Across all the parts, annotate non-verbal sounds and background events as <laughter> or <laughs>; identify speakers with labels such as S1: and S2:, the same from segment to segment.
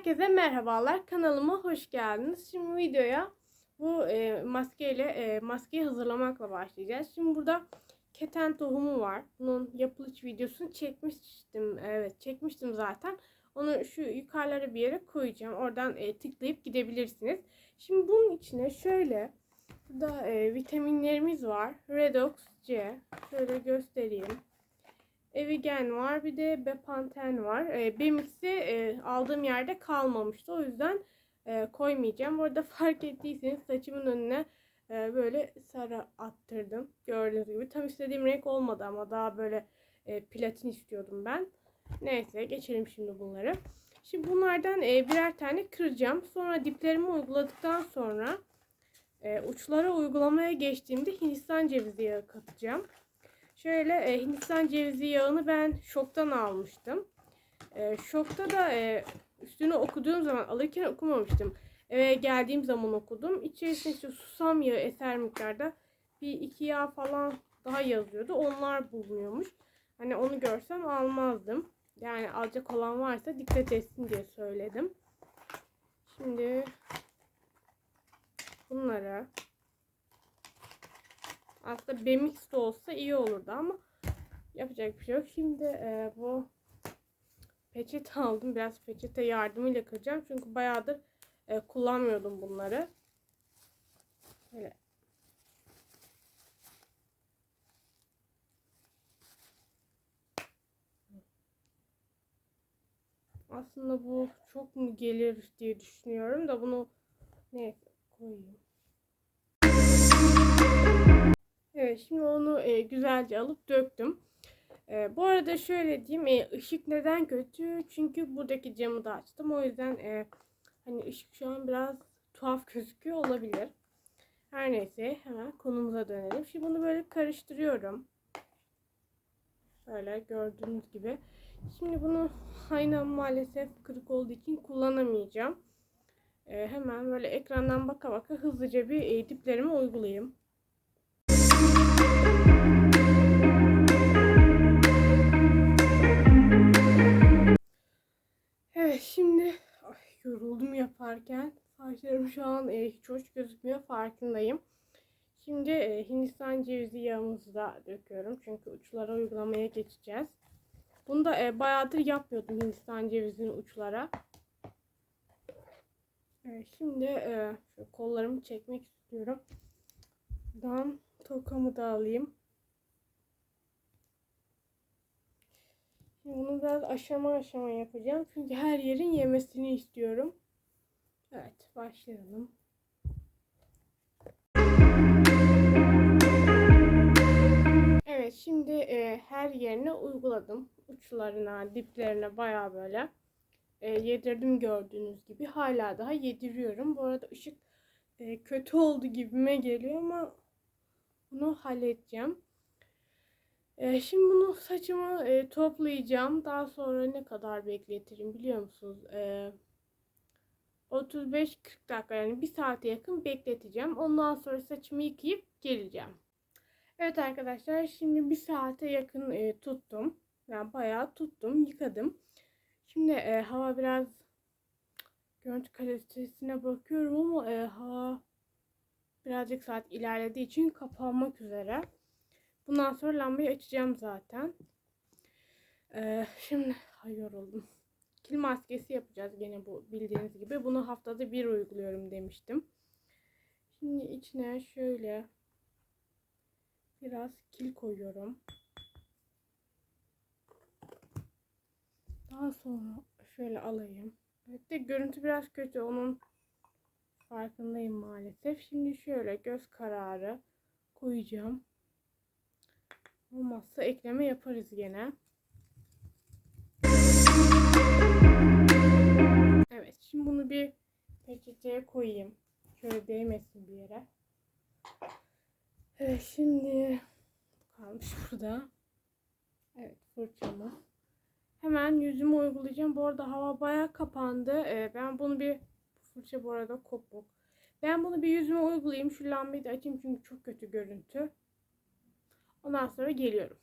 S1: Herkese merhabalar. Kanalıma hoş geldiniz. Şimdi videoya bu e, maskeyle e, maskeyi hazırlamakla başlayacağız. Şimdi burada keten tohumu var. Bunun yapılış videosunu çekmiştim. Evet, çekmiştim zaten. Onu şu yukarılara bir yere koyacağım. Oradan e, tıklayıp gidebilirsiniz. Şimdi bunun içine şöyle burada e, vitaminlerimiz var. Redox C. Şöyle göstereyim. Evigen var. Bir de Bepanten var. E, Bemix'i e, aldığım yerde kalmamıştı. O yüzden e, koymayacağım. Orada <laughs> fark ettiyseniz saçımın önüne e, böyle sarı attırdım. Gördüğünüz gibi. Tam istediğim renk olmadı ama daha böyle e, platin istiyordum ben. Neyse geçelim şimdi bunları. Şimdi bunlardan e, birer tane kıracağım. Sonra diplerimi uyguladıktan sonra e, uçlara uygulamaya geçtiğimde Hindistan cevizi yağı katacağım. Şöyle e, Hindistan cevizi yağını ben şoktan almıştım. E, şokta da e, üstünü okuduğum zaman alırken okumamıştım. Eve geldiğim zaman okudum. İçerisinde işte susam yağı eser miktarda bir iki yağ falan daha yazıyordu. Onlar bulunuyormuş. Hani onu görsem almazdım. Yani alacak olan varsa dikkat etsin diye söyledim. Şimdi bunlara aslında Bemix de olsa iyi olurdu ama yapacak bir şey yok. Şimdi e, bu peçete aldım. Biraz peçete yardımıyla kıracağım. Çünkü bayağıdır e, kullanmıyordum bunları. Böyle. Aslında bu çok mu gelir diye düşünüyorum da bunu neyse koyayım. Evet şimdi onu e, güzelce alıp döktüm. E, bu arada şöyle diyeyim e, ışık neden kötü? Çünkü buradaki camı da açtım. O yüzden e, hani ışık şu an biraz tuhaf gözüküyor olabilir. Her neyse hemen konumuza dönelim. Şimdi bunu böyle karıştırıyorum. Böyle gördüğünüz gibi. Şimdi bunu aynam maalesef kırık olduğu için kullanamayacağım. E, hemen böyle ekrandan baka baka hızlıca bir e, diplerimi uygulayayım. Evet şimdi ay, yoruldum yaparken. Saçlarım şu an e, hiç hoş gözükmüyor farkındayım. Şimdi e, Hindistan cevizi yağımızı da döküyorum. Çünkü uçlara uygulamaya geçeceğiz. Bunu da e, bayağıdır yapmıyordum Hindistan cevizini uçlara. Evet, şimdi e, kollarımı çekmek istiyorum. Buradan tokamı da alayım. Bunu biraz aşama aşama yapacağım. Çünkü her yerin yemesini istiyorum. Evet başlayalım. Evet şimdi e, her yerine uyguladım. Uçlarına, diplerine baya böyle e, yedirdim gördüğünüz gibi. Hala daha yediriyorum. Bu arada ışık e, kötü oldu gibime geliyor ama bunu halledeceğim. Ee, şimdi bunu saçımı e, toplayacağım. Daha sonra ne kadar bekletirim biliyor musunuz? Ee, 35-40 dakika yani bir saate yakın bekleteceğim. Ondan sonra saçımı yıkayıp geleceğim. Evet arkadaşlar şimdi bir saate yakın e, tuttum. Yani bayağı tuttum, yıkadım. Şimdi e, hava biraz görüntü kalitesine bakıyorum ama hava birazcık saat ilerlediği için kapanmak üzere. Bundan sonra lambayı açacağım zaten. Ee, şimdi ay yoruldum. Kil maskesi yapacağız gene bu bildiğiniz gibi. Bunu haftada bir uyguluyorum demiştim. Şimdi içine şöyle biraz kil koyuyorum. Daha sonra şöyle alayım. Evet de görüntü biraz kötü. Onun farkındayım maalesef. Şimdi şöyle göz kararı koyacağım. Olmazsa ekleme yaparız gene. Evet şimdi bunu bir peçeteye koyayım. Şöyle değmesin bir yere. Evet şimdi kalmış burada. Evet fırçamı. Hemen yüzümü uygulayacağım. Bu arada hava baya kapandı. Ee, ben bunu bir fırça bu arada kopuk. Ben bunu bir yüzüme uygulayayım. Şu lambayı da açayım çünkü çok kötü görüntü. Ondan sonra geliyorum.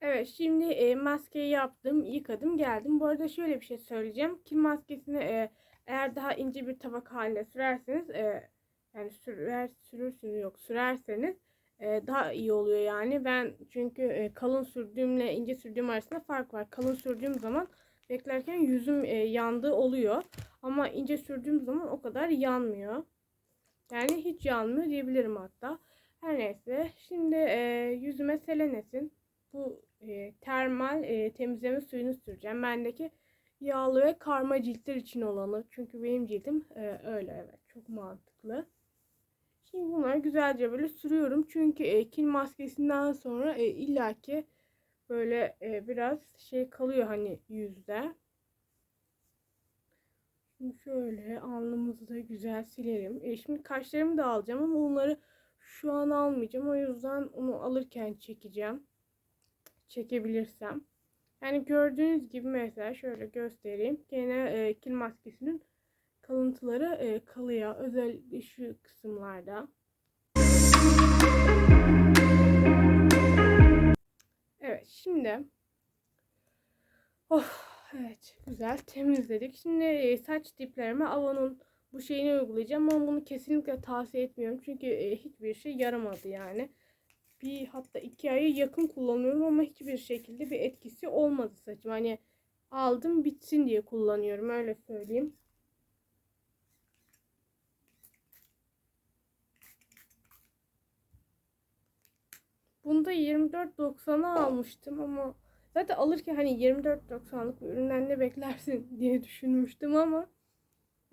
S1: Evet şimdi e, maskeyi yaptım, yıkadım, geldim. Bu arada şöyle bir şey söyleyeceğim. Kil maskesini e, eğer daha ince bir tabak haline sürerseniz e, yani sürer, sürürsünüz yok sürerseniz e, daha iyi oluyor yani. Ben çünkü e, kalın sürdüğümle ince sürdüğüm arasında fark var. Kalın sürdüğüm zaman beklerken yüzüm e, yandığı oluyor. Ama ince sürdüğüm zaman o kadar yanmıyor. Yani hiç yanmıyor diyebilirim hatta. Her neyse şimdi e, yüzüme selenesin. Bu e, termal e, temizleme suyunu süreceğim. Bendeki yağlı ve karma ciltler için olanı. Çünkü benim cildim e, öyle evet. Çok mantıklı. Şimdi bunları güzelce böyle sürüyorum. Çünkü e, kil maskesinden sonra e, illaki böyle e, biraz şey kalıyor hani yüzde. Şimdi şöyle alnımızı da güzel silelim. E, şimdi kaşlarımı da alacağım ama onları şu an almayacağım. O yüzden onu alırken çekeceğim. Çekebilirsem. Yani gördüğünüz gibi mesela şöyle göstereyim. Gene e, kil maskesinin kalıntıları e, kalıyor. Özellikle şu kısımlarda. Evet şimdi oh evet güzel temizledik. Şimdi e, saç diplerime Avon'un bu şeyini uygulayacağım ama bunu kesinlikle tavsiye etmiyorum. Çünkü e, hiçbir şey yaramadı yani. Bir hatta iki ayı yakın kullanıyorum ama hiçbir şekilde bir etkisi olmadı saçım. Hani aldım bitsin diye kullanıyorum öyle söyleyeyim. Bunda 24.90'a almıştım ama zaten alırken hani 24.90'lık bir üründen ne beklersin <laughs> diye düşünmüştüm ama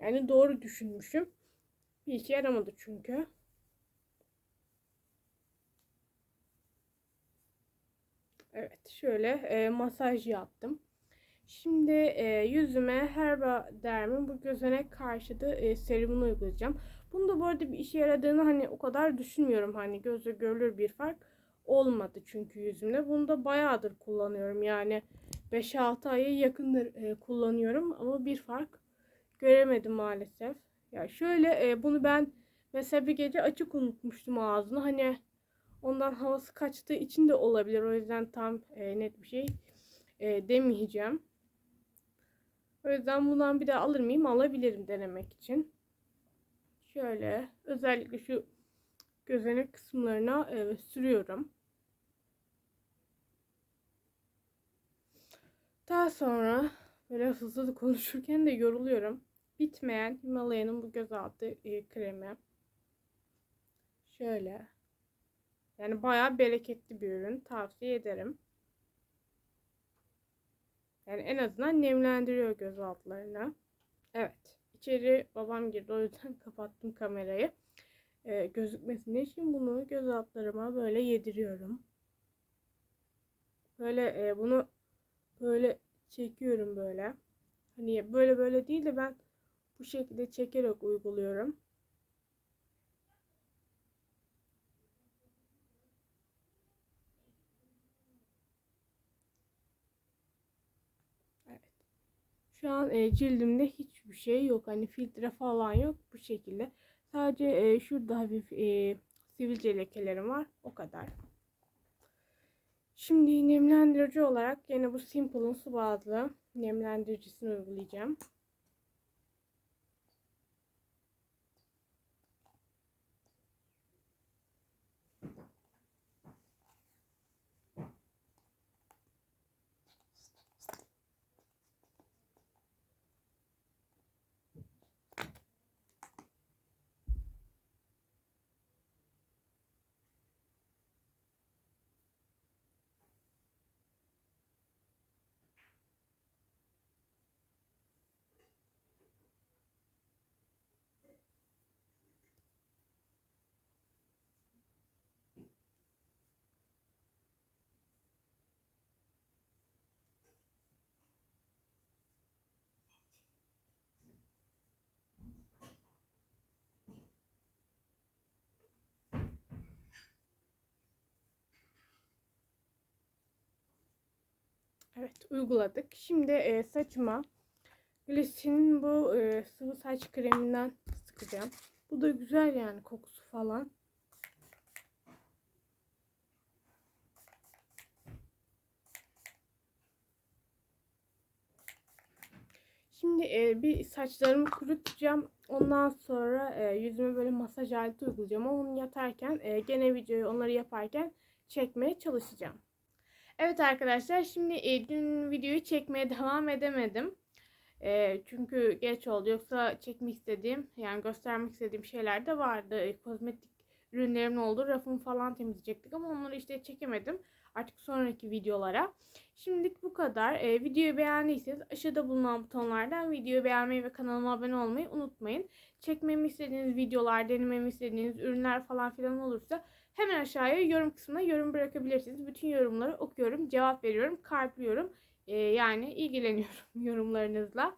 S1: yani doğru düşünmüşüm. Bir işe yaramadı çünkü. Evet şöyle e, masaj yaptım. Şimdi e, yüzüme Derm'in bu gözenek karşıtı e, serumunu uygulayacağım. Bunu da bu arada bir işe yaradığını hani o kadar düşünmüyorum. Hani gözle görülür bir fark olmadı çünkü yüzümde. Bunu da bayağıdır kullanıyorum. Yani 5-6 aya yakındır e, kullanıyorum ama bir fark göremedim maalesef. Ya şöyle e, bunu ben mesela bir gece açık unutmuştum ağzını. Hani ondan havası kaçtığı için de olabilir. O yüzden tam e, net bir şey e, demeyeceğim. O yüzden bundan bir daha alır mıyım? Alabilirim denemek için. Şöyle özellikle şu gözenek kısımlarına e, sürüyorum. Daha sonra böyle hızlı konuşurken de yoruluyorum. Bitmeyen Himalaya'nın bu gözaltı e, kremi. Şöyle. Yani bayağı bereketli bir ürün. Tavsiye ederim. Yani en azından nemlendiriyor göz altlarını. Evet. İçeri babam girdi. O yüzden <laughs> kapattım kamerayı. Ee, gözükmesin için bunu göz altlarıma böyle yediriyorum. Böyle e, bunu böyle çekiyorum böyle. Hani böyle böyle değil de ben bu şekilde çekerek uyguluyorum. Evet. Şu an e, cildimde hiçbir şey yok. Hani filtre falan yok. Bu şekilde. Sadece e, şurada hafif e, sivilce lekelerim var. O kadar. Şimdi nemlendirici olarak yine bu Simple'ın su bazlı nemlendiricisini uygulayacağım. Evet uyguladık. Şimdi e, saçıma Gliss'in bu e, sıvı saç kreminden sıkacağım. Bu da güzel yani kokusu falan. Şimdi e, bir saçlarımı kurutacağım. Ondan sonra e, yüzüme böyle masaj aleti uygulayacağım. Onu yatarken e, gene videoyu onları yaparken çekmeye çalışacağım. Evet arkadaşlar şimdi e, dün videoyu çekmeye devam edemedim. E, çünkü geç oldu. Yoksa çekmek istediğim yani göstermek istediğim şeyler de vardı. E, kozmetik ürünlerimin olduğu rafımı falan temizleyecektik ama onları işte çekemedim. Artık sonraki videolara. Şimdilik bu kadar. E, videoyu beğendiyseniz aşağıda bulunan butonlardan videoyu beğenmeyi ve kanalıma abone olmayı unutmayın. Çekmemi istediğiniz videolar, denememi istediğiniz ürünler falan filan olursa hemen aşağıya yorum kısmına yorum bırakabilirsiniz. Bütün yorumları okuyorum, cevap veriyorum, kalpliyorum. E, yani ilgileniyorum <laughs> yorumlarınızla.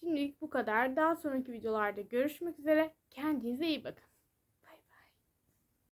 S1: Şimdilik bu kadar. Daha sonraki videolarda görüşmek üzere. Kendinize iyi bakın.